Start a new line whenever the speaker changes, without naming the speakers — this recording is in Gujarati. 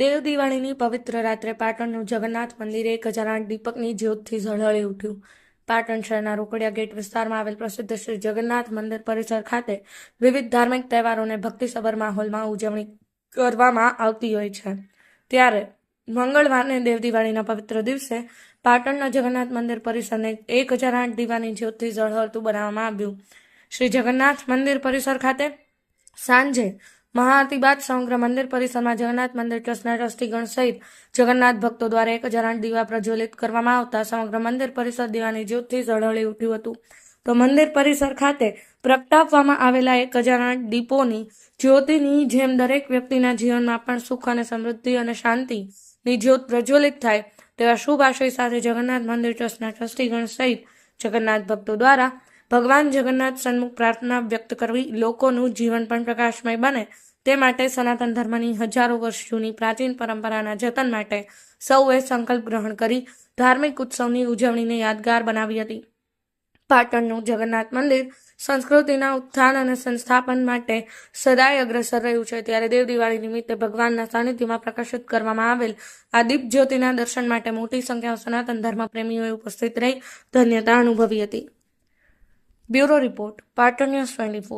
દેવ દિવાળીની પવિત્ર રાત્રે પાટણનું જગન્નાથ મંદિર એક હજાર આઠ દીપકની જ્યોતથી ઝળહળી ઉઠ્યું. પાટણ શહેરના રોકડિયા ગેટ વિસ્તારમાં આવેલ પ્રસિદ્ધ શ્રી જગન્નાથ મંદિર પરિસર ખાતે વિવિધ ધાર્મિક તહેવારોને ભક્તિસભર માહોલમાં ઉજવણી કરવામાં આવતી હોય છે. ત્યારે મંગળવારને દેવ દિવાળીના પવિત્ર દિવસે પાટણના જગન્નાથ મંદિર પરિસરને એક હજાર આઠ દીવાની જ્યોતથી ઝળહળતું બનાવવામાં આવ્યું. શ્રી જગન્નાથ મંદિર પરિસર ખાતે સાંજે મહાઆરતી બાદ સમગ્ર મંદિર પરિસરમાં જગન્નાથ મંદિર ટ્રસ્ટના ટ્રસ્ટીગણ સહિત જગન્નાથ ભક્તો દ્વારા એક હજાર આઠ દીવા પ્રજ્વલિત કરવામાં આવતા સમગ્ર મંદિર પરિસર દીવાની જ્યોતથી ઝળહળી ઉઠ્યું હતું. તો મંદિર પરિસર ખાતે પ્રગટાવવામાં આવેલા એક હજાર આઠ દીપોની જ્યોતિની જેમ દરેક વ્યક્તિના જીવનમાં પણ સુખ અને સમૃદ્ધિ અને શાંતિની જ્યોત પ્રજ્વલિત થાય તેવા શુભ આશય સાથે જગન્નાથ મંદિર ટ્રસ્ટના ટ્રસ્ટીગણ સહિત જગન્નાથ ભક્તો દ્વારા ભગવાન જગન્નાથ સન્મુખ પ્રાર્થના વ્યક્ત કરવી લોકોનું જીવન પણ પ્રકાશમય બને. તે માટે સનાતન ધર્મની હજારો વર્ષ જૂની પ્રાચીન પરંપરાના જતન માટે સૌએ સંકલ્પ ગ્રહણ કરી ધાર્મિક ઉત્સવની ઉજવણીને યાદગાર બનાવી હતી. પાટણનું જગન્નાથ મંદિર સંસ્કૃતિના ઉત્થાન અને સંસ્થાપન માટે સદાય અગ્રસર રહ્યું છે. ત્યારે દેવ દિવાળી નિમિત્તે ભગવાનના સાનિધ્યમાં પ્રકાશિત કરવામાં આવેલ આ દીપ જ્યોતિના દર્શન માટે મોટી સંખ્યામાં સનાતન ધર્મ પ્રેમીઓએ ઉપસ્થિત રહી ધન્યતા અનુભવી હતી. Bureau Report, Pattern News 24.